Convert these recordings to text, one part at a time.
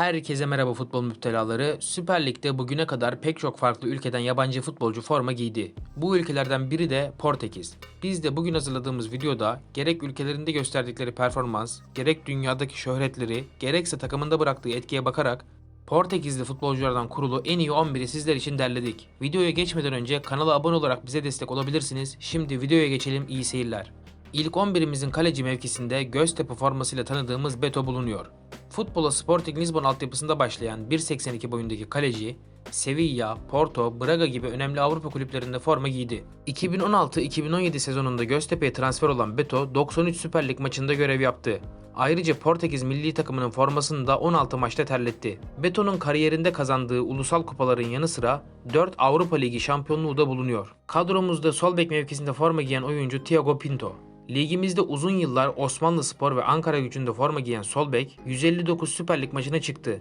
Herkese merhaba futbol müptelaları. Süper Lig'de bugüne kadar pek çok farklı ülkeden yabancı futbolcu forma giydi. Bu ülkelerden biri de Portekiz. Biz de bugün hazırladığımız videoda gerek ülkelerinde gösterdikleri performans, gerek dünyadaki şöhretleri, gerekse takımında bıraktığı etkiye bakarak Portekizli futbolculardan kurulu en iyi 11'i sizler için derledik. Videoya geçmeden önce kanala abone olarak bize destek olabilirsiniz. Şimdi videoya geçelim iyi seyirler. İlk 11'imizin kaleci mevkisinde Göztepe formasıyla tanıdığımız Beto bulunuyor. Futbola Sporting Lisbon altyapısında başlayan 1.82 boyundaki kaleci, Sevilla, Porto, Braga gibi önemli Avrupa kulüplerinde forma giydi. 2016-2017 sezonunda Göztepe'ye transfer olan Beto 93 Süper Lig maçında görev yaptı. Ayrıca Portekiz milli takımının formasını da 16 maçta terletti. Beto'nun kariyerinde kazandığı ulusal kupaların yanı sıra 4 Avrupa Ligi şampiyonluğu da bulunuyor. Kadromuzda sol bek mevkisinde forma giyen oyuncu Thiago Pinto. Ligimizde uzun yıllar Osmanlı Spor ve Ankara gücünde forma giyen sol bek 159 Süper Lig maçına çıktı.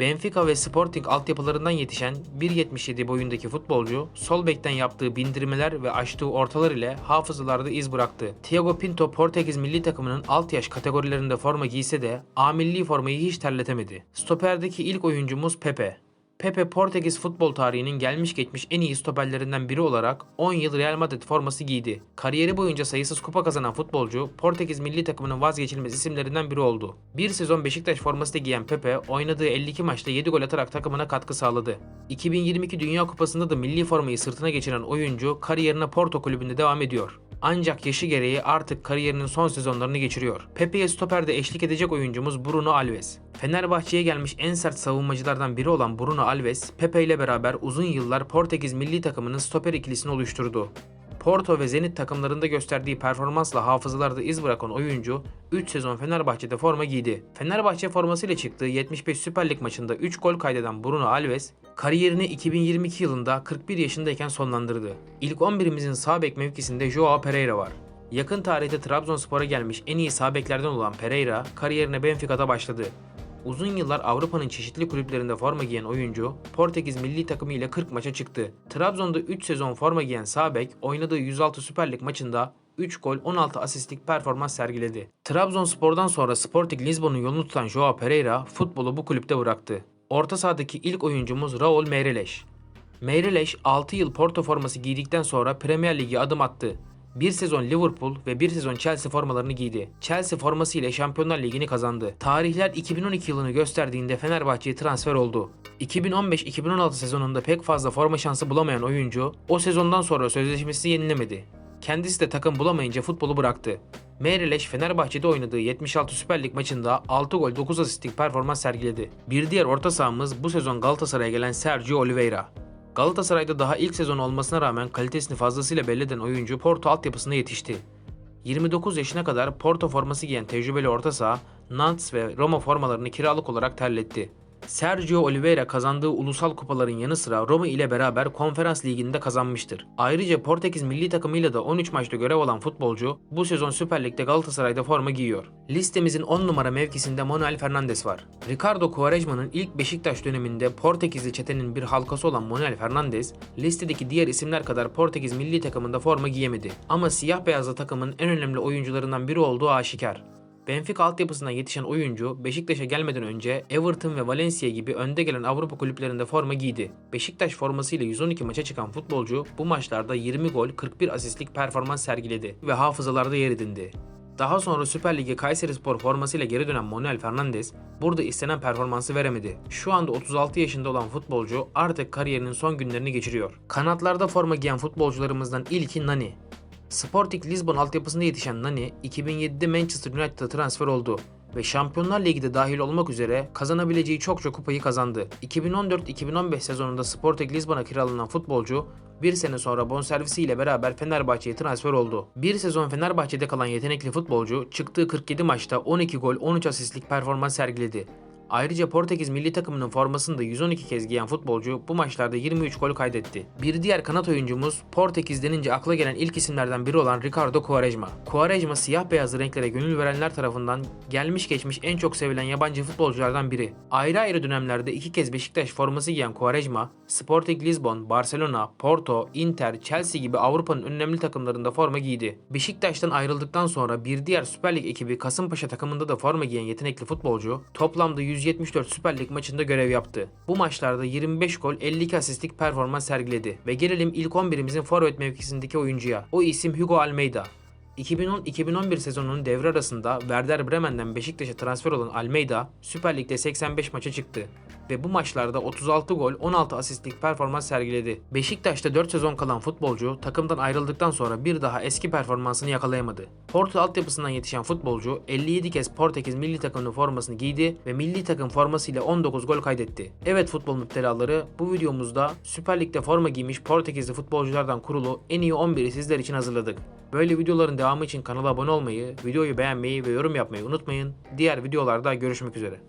Benfica ve Sporting altyapılarından yetişen 1.77 boyundaki futbolcu sol bekten yaptığı bindirmeler ve açtığı ortalar ile hafızalarda iz bıraktı. Thiago Pinto Portekiz milli takımının alt yaş kategorilerinde forma giyse de A milli formayı hiç terletemedi. Stoperdeki ilk oyuncumuz Pepe. Pepe Portekiz futbol tarihinin gelmiş geçmiş en iyi stoperlerinden biri olarak 10 yıl Real Madrid forması giydi. Kariyeri boyunca sayısız kupa kazanan futbolcu Portekiz milli takımının vazgeçilmez isimlerinden biri oldu. Bir sezon Beşiktaş forması da giyen Pepe oynadığı 52 maçta 7 gol atarak takımına katkı sağladı. 2022 Dünya Kupası'nda da milli formayı sırtına geçiren oyuncu kariyerine Porto kulübünde devam ediyor. Ancak yaşı gereği artık kariyerinin son sezonlarını geçiriyor. Pepe'ye stoperde eşlik edecek oyuncumuz Bruno Alves. Fenerbahçe'ye gelmiş en sert savunmacılardan biri olan Bruno Alves, Pepe ile beraber uzun yıllar Portekiz milli takımının stoper ikilisini oluşturdu. Porto ve Zenit takımlarında gösterdiği performansla hafızalarda iz bırakan oyuncu 3 sezon Fenerbahçe'de forma giydi. Fenerbahçe formasıyla çıktığı 75 Süper Lig maçında 3 gol kaydeden Bruno Alves, kariyerini 2022 yılında 41 yaşındayken sonlandırdı. İlk 11'imizin sağ bek mevkisinde Joao Pereira var. Yakın tarihte Trabzonspor'a gelmiş en iyi sağ beklerden olan Pereira kariyerine Benfica'da başladı. Uzun yıllar Avrupa'nın çeşitli kulüplerinde forma giyen oyuncu, Portekiz milli takımı ile 40 maça çıktı. Trabzon'da 3 sezon forma giyen sağ bek oynadığı 106 Süper Lig maçında 3 gol 16 asistlik performans sergiledi. Trabzonspor'dan sonra Sporting Lisbon'un yolunu tutan Joao Pereira futbolu bu kulüpte bıraktı. Orta sahadaki ilk oyuncumuz Raul Meireles. Meireles 6 yıl Porto forması giydikten sonra Premier Lig'e adım attı. Bir sezon Liverpool ve bir sezon Chelsea formalarını giydi. Chelsea forması ile Şampiyonlar Ligi'ni kazandı. Tarihler 2012 yılını gösterdiğinde Fenerbahçe'ye transfer oldu. 2015-2016 sezonunda pek fazla forma şansı bulamayan oyuncu o sezondan sonra sözleşmesi yenilemedi. Kendisi de takım bulamayınca futbolu bıraktı. Meireles Fenerbahçe'de oynadığı 76 Süper Lig maçında 6 gol 9 asistlik performans sergiledi. Bir diğer orta sahamız bu sezon Galatasaray'a gelen Sergio Oliveira. Galatasaray'da daha ilk sezon olmasına rağmen kalitesini fazlasıyla belli eden oyuncu Porto altyapısında yetişti. 29 yaşına kadar Porto forması giyen tecrübeli orta saha, Nantes ve Roma formalarını kiralık olarak terletti. Sergio Oliveira kazandığı ulusal kupaların yanı sıra Roma ile beraber Konferans Ligi'nde kazanmıştır. Ayrıca Portekiz milli takımıyla da 13 maçta görev alan futbolcu bu sezon Süper Lig'de Galatasaray'da forma giyiyor. Listemizin 10 numara mevkisinde Manuel Fernandes var. Ricardo Quaresma'nın ilk Beşiktaş döneminde Portekizli çetenin bir halkası olan Manuel Fernandes, listedeki diğer isimler kadar Portekiz milli takımında forma giyemedi. Ama siyah beyazlı takımın en önemli oyuncularından biri olduğu aşikar. Benfica altyapısından yetişen oyuncu Beşiktaş'a gelmeden önce Everton ve Valencia gibi önde gelen Avrupa kulüplerinde forma giydi. Beşiktaş formasıyla 112 maça çıkan futbolcu bu maçlarda 20 gol 41 asistlik performans sergiledi ve hafızalarda yer edindi. Daha sonra Süper Lig'e Kayserispor formasıyla geri dönen Manuel Fernandes burada istenen performansı veremedi. Şu anda 36 yaşında olan futbolcu artık kariyerinin son günlerini geçiriyor. Kanatlarda forma giyen futbolcularımızdan ilki Nani. Sporting Lisbon altyapısında yetişen Nani 2007'de Manchester United'a transfer oldu ve Şampiyonlar Ligi'de dahil olmak üzere kazanabileceği çok çok kupayı kazandı. 2014-2015 sezonunda Sporting Lisbon'a kiralanan futbolcu bir sene sonra bonservisiyle beraber Fenerbahçe'ye transfer oldu. Bir sezon Fenerbahçe'de kalan yetenekli futbolcu çıktığı 47 maçta 12 gol 13 asistlik performans sergiledi. Ayrıca Portekiz milli takımının formasını da 112 kez giyen futbolcu bu maçlarda 23 gol kaydetti. Bir diğer kanat oyuncumuz Portekiz denince akla gelen ilk isimlerden biri olan Ricardo Quaresma. Quaresma siyah beyazlı renklere gönül verenler tarafından gelmiş geçmiş en çok sevilen yabancı futbolculardan biri. Ayrı ayrı dönemlerde iki kez Beşiktaş forması giyen Quaresma, Sporting Lisbon, Barcelona, Porto, Inter, Chelsea gibi Avrupa'nın önemli takımlarında forma giydi. Beşiktaş'tan ayrıldıktan sonra bir diğer Süper Lig ekibi Kasımpaşa takımında da forma giyen yetenekli futbolcu toplamda 100 174 Süper Lig maçında görev yaptı. Bu maçlarda 25 gol 52 asistlik performans sergiledi. Ve gelelim ilk 11'imizin forvet mevkisindeki oyuncuya. O isim Hugo Almeida. 2010-2011 sezonunun devre arasında Werder Bremen'den Beşiktaş'a transfer olan Almeida Süper Lig'de 85 maça çıktı ve bu maçlarda 36 gol 16 asistlik performans sergiledi. Beşiktaş'ta 4 sezon kalan futbolcu takımdan ayrıldıktan sonra bir daha eski performansını yakalayamadı. Porto altyapısından yetişen futbolcu 57 kez Portekiz milli takımının formasını giydi ve milli takım formasıyla 19 gol kaydetti. Evet futbol müptelaları bu videomuzda Süper Lig'de forma giymiş Portekizli futbolculardan kurulu en iyi 11'i sizler için hazırladık. Böyle videoların devamı için kanala abone olmayı, videoyu beğenmeyi ve yorum yapmayı unutmayın. Diğer videolarda görüşmek üzere.